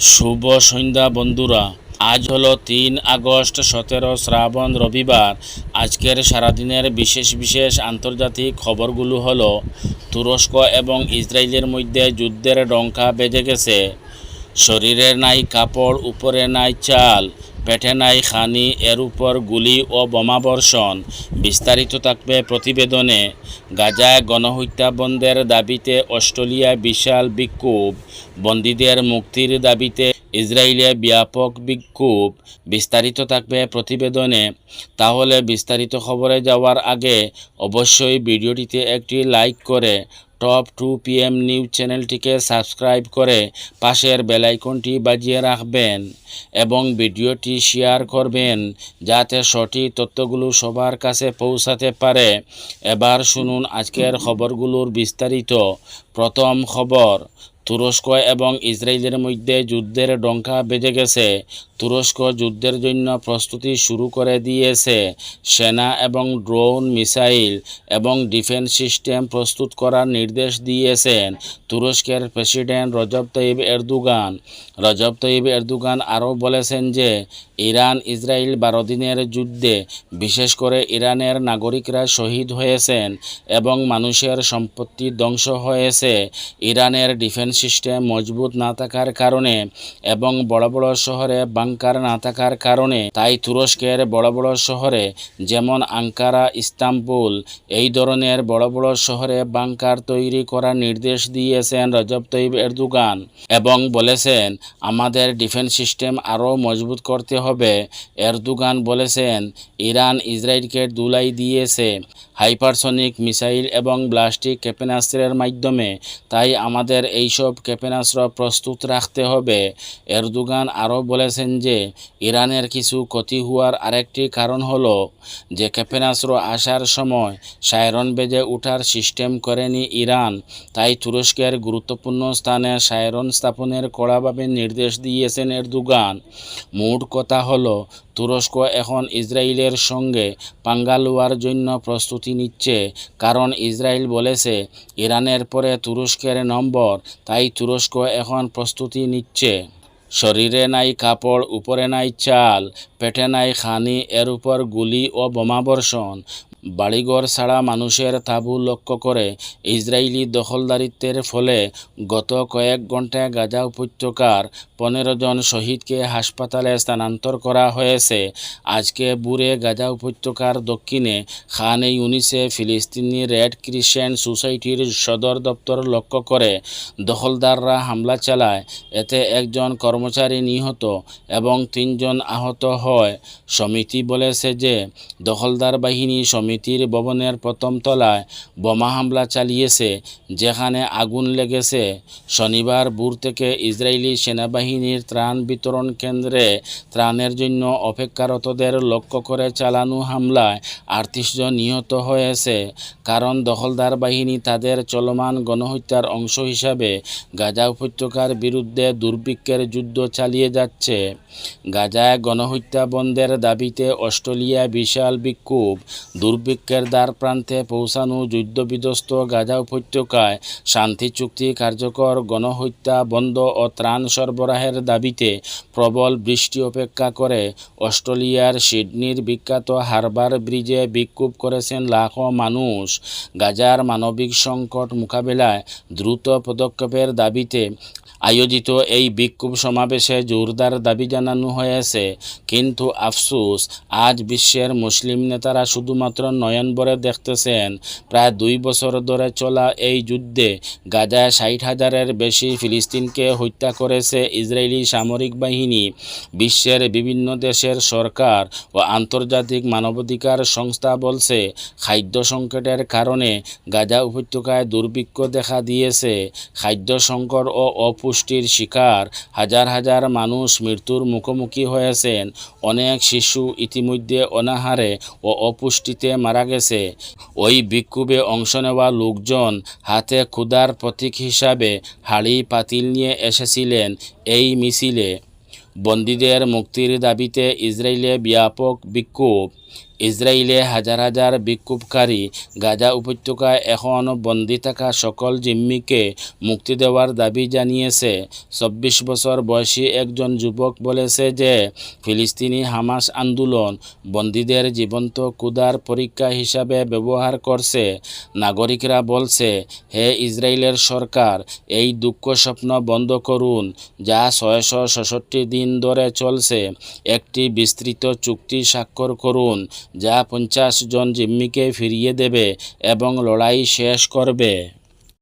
শুভ সন্ধ্যা, বন্ধুরা। আজ হলো তিন আগস্ট, সতেরো শ্রাবণ, রবিবার। আজকের সারাদিনের বিশেষ বিশেষ আন্তর্জাতিক খবরগুলো হলো, তুরস্ক এবং ইসরায়েলের মধ্যে যুদ্ধের ডঙ্কা বেজে গেছে। শরীরের নাই কাপড়, উপরে নাই চাল। পেটে নাই খানি, এর উপর গুলি ও বোমাবর্ষণ বিস্তারিত থাকবে প্রতিবেদনে। গাজায় গণহত্যা বন্ধের দাবিতে অস্ট্রেলিয়ায় বিশাল বিক্ষোভ। বন্দীদের মুক্তির দাবিতে ইসরায়েলে ব্যাপক বিক্ষোভ। বিস্তারিত থাকবে প্রতিবেদনে। তাহলে বিস্তারিত খবরে যাওয়ার আগে অবশ্যই ভিডিওটিতে একটি লাইক করে টপ টু পিএম নিউজ চ্যানেলটিকে সাবস্ক্রাইব করে পাশের বেলাইকনটি বাজিয়ে রাখবেন এবং ভিডিওটি শেয়ার করবেন যাতে সঠিক তথ্যগুলো সবার কাছে পৌঁছাতে পারে। এবার শুনুন আজকের খবরগুলোর বিস্তারিত। প্রথম খবর, তুরস্ক এবং ইসরায়েলের মধ্যে যুদ্ধের ডঙ্কা বেজে গেছে। তুরস্ক যুদ্ধের জন্য প্রস্তুতি শুরু করে দিয়েছে। সেনা এবং ড্রোন মিসাইল এবং ডিফেন্স সিস্টেম প্রস্তুত করার নির্দেশ দিয়েছেন তুরস্কের প্রেসিডেন্ট রজব তৈব এরদুগান। রজব তৈব এরদুগান আরও বলেছেন যে, ইরান ইসরায়েল বারো দিনের যুদ্ধে বিশেষ করে ইরানের নাগরিকরা শহীদ হয়েছেন এবং মানুষের সম্পত্তি ধ্বংস হয়েছে। ইরানের ডিফেন্স সিস্টেম মজবুত না থাকার কারণে এবং বড় বড় শহরে বাংকার না থাকার কারণে তাই তুরস্কের বড় বড় শহরে, যেমন আঙ্কারা, ইস্তাম্বুল, এই ধরনের বড় বড় শহরে বাংকার তৈরি করার নির্দেশ দিয়েছেন রজব তৈব এরদুগান এবং বলেছেন, আমাদের ডিফেন্স সিস্টেম আরও মজবুত করতে হবে। এরদুগান বলেছেন, ইরান ইসরায়েলকে দুলাই দিয়েছে। হাইপারসনিক মিসাইল এবং ব্লাস্টিক ক্ষেপণাস্ত্রের মাধ্যমে। তাই আমাদের এইসব ক্ষেপণাস্ত্র প্রস্তুত রাখতে হবে। এরদুগান আরও বলেছেন যে, ইরানের কিছু ক্ষতি হওয়ার আরেকটি কারণ হল যে, ক্ষেপণাস্ত্র আসার সময় সায়রন বেজে ওঠার সিস্টেম করেনি ইরান। তাই তুরস্কের গুরুত্বপূর্ণ স্থানে সায়রন স্থাপনের কড়াভাবে নির্দেশ দিয়েছেন এরদুগান। মূল কথা হল, তুরস্ক এখন ইসরায়েলের সঙ্গে পাঙ্গা লওয়ার জন্য প্রস্তুতি নিচ্ছে। কারণ ইসরায়েল বলেছে, ইরানের পরে তুরস্কের নম্বর, তাই তুরস্ক এখন প্রস্তুতি নিচ্ছে। শরীরে নাই কাপড়, উপরে নাই চাল, পেটে নাই খানি, এর উপর গুলি ও বোমাবর্ষণ। বাড়িঘর ছাড়া মানুষের তাঁবু লক্ষ্য করে ইসরায়েলি দখলদারিত্বের ফলে গত কয়েক ঘন্টায় গাজা উপত্যকার পনেরো জন শহীদকে হাসপাতালে স্থানান্তর করা হয়েছে। আজকে বুড়ে গাজা উপত্যকার দক্ষিণে খান ইউনিসে ফিলিস্তিনি রেড ক্রিশ্চিয়ান সোসাইটির সদর দপ্তর লক্ষ্য করে দখলদাররা হামলা চালায়। এতে একজন কর্মচারী নিহত এবং তিনজন আহত হয়। সমিতি বলেছে যে দখলদার বাহিনী সমিতির ভবনের প্রথম তলায় বোমা হামলা চালিয়েছে, যেখানে আগুন লেগেছে। শনিবার ভোর থেকে ইসরায়েলি সেনাবাহিনীর ত্রাণ বিতরণ কেন্দ্রে ত্রাণের জন্য অপেক্ষারতদের লক্ষ্য করে চালানো হামলায় আটত্রিশ জন নিহত হয়েছে। কারণ দখলদার বাহিনী তাদের চলমান গণহত্যার অংশ হিসাবে গাজা উপত্যকার বিরুদ্ধে দুর্ভিক্ষের যুদ্ধ চালিয়ে যাচ্ছে। গাজায় গণহত্যা বন্ধের দাবিতে অস্ট্রেলিয়া বিশাল বিক্ষোভ। দুর্ভিক্ষের দ্বার প্রান্তে পৌঁছানো যুদ্ধবিধ্বস্ত গাজা উপত্যকায় শান্তি চুক্তি কার্যকর গণহত্যা বন্ধ ও ত্রাণ সরবরাহের দাবিতে প্রবল বৃষ্টি অপেক্ষা করে। অস্ট্রেলিয়ার সিডনির বিখ্যাত হারবার ব্রিজে বিক্ষোভ করেছেন লাখো মানুষ। গাজার মানবিক সংকট মোকাবেলায় দ্রুত পদক্ষেপের দাবিতে আয়োজিত এই বিক্ষোভ সমাবেশে জোরদার দাবি জানানো হয়েছে। কিন্তু আফসুস, আজ বিশ্বের মুসলিম নেতারা শুধুমাত্র নয়নবরে দেখতেছেন। প্রায় দুই বছর ধরে চলা এই যুদ্ধে গাজায় ষাট হাজারের বেশি ফিলিস্তিনকে হত্যা করেছে ইসরায়েলি সামরিক বাহিনী। বিশ্বের বিভিন্ন দেশের সরকার ও আন্তর্জাতিক মানবাধিকার সংস্থা বলছে, খাদ্য সংকটের কারণে গাজা উপত্যকায় দুর্ভিক্ষ দেখা দিয়েছে। খাদ্য সংকট ও অপুষ্টির শিকার হাজার হাজার মানুষ মৃত্যুর মুখোমুখি হয়েছেন। অনেক শিশু ইতিমধ্যে অনাহারে ও অপুষ্টিতে মারা গেছে। ওই বিক্ষোভে অংশ নেওয়া লোকজন হাতে ক্ষুদার প্রতীক হিসাবে হাড়ি পাতিল নিয়ে এসেছিলেন এই মিছিলে। বন্দীদের মুক্তির দাবিতে ইসরায়েলে ব্যাপক বিক্ষোভ। ইসরায়েলে হাজার হাজার বিক্ষোভকারী গাজা উপত্যকায় এখন বন্দি থাকা সকল জিম্মিকে মুক্তি দেওয়ার দাবি জানিয়েছে। চব্বিশ বছর বয়সী একজন যুবক বলেছে যে ফিলিস্তিনি হামাস আন্দোলন বন্দীদের জীবন্ত কুদার পরীক্ষা হিসাবে ব্যবহার করছে নাগরিকরা বলছে, হে ইসরায়েলের সরকার এই দুঃখ স্বপ্ন বন্ধ করুন, যা ছয়শো ছেষট্টি দিন ধরে চলছে। একটি বিস্তৃত চুক্তি স্বাক্ষর করুন। যা পঞ্চাশ জন জিম্মিকে ফিরিয়ে দেবে এবং লড়াই শেষ করবে।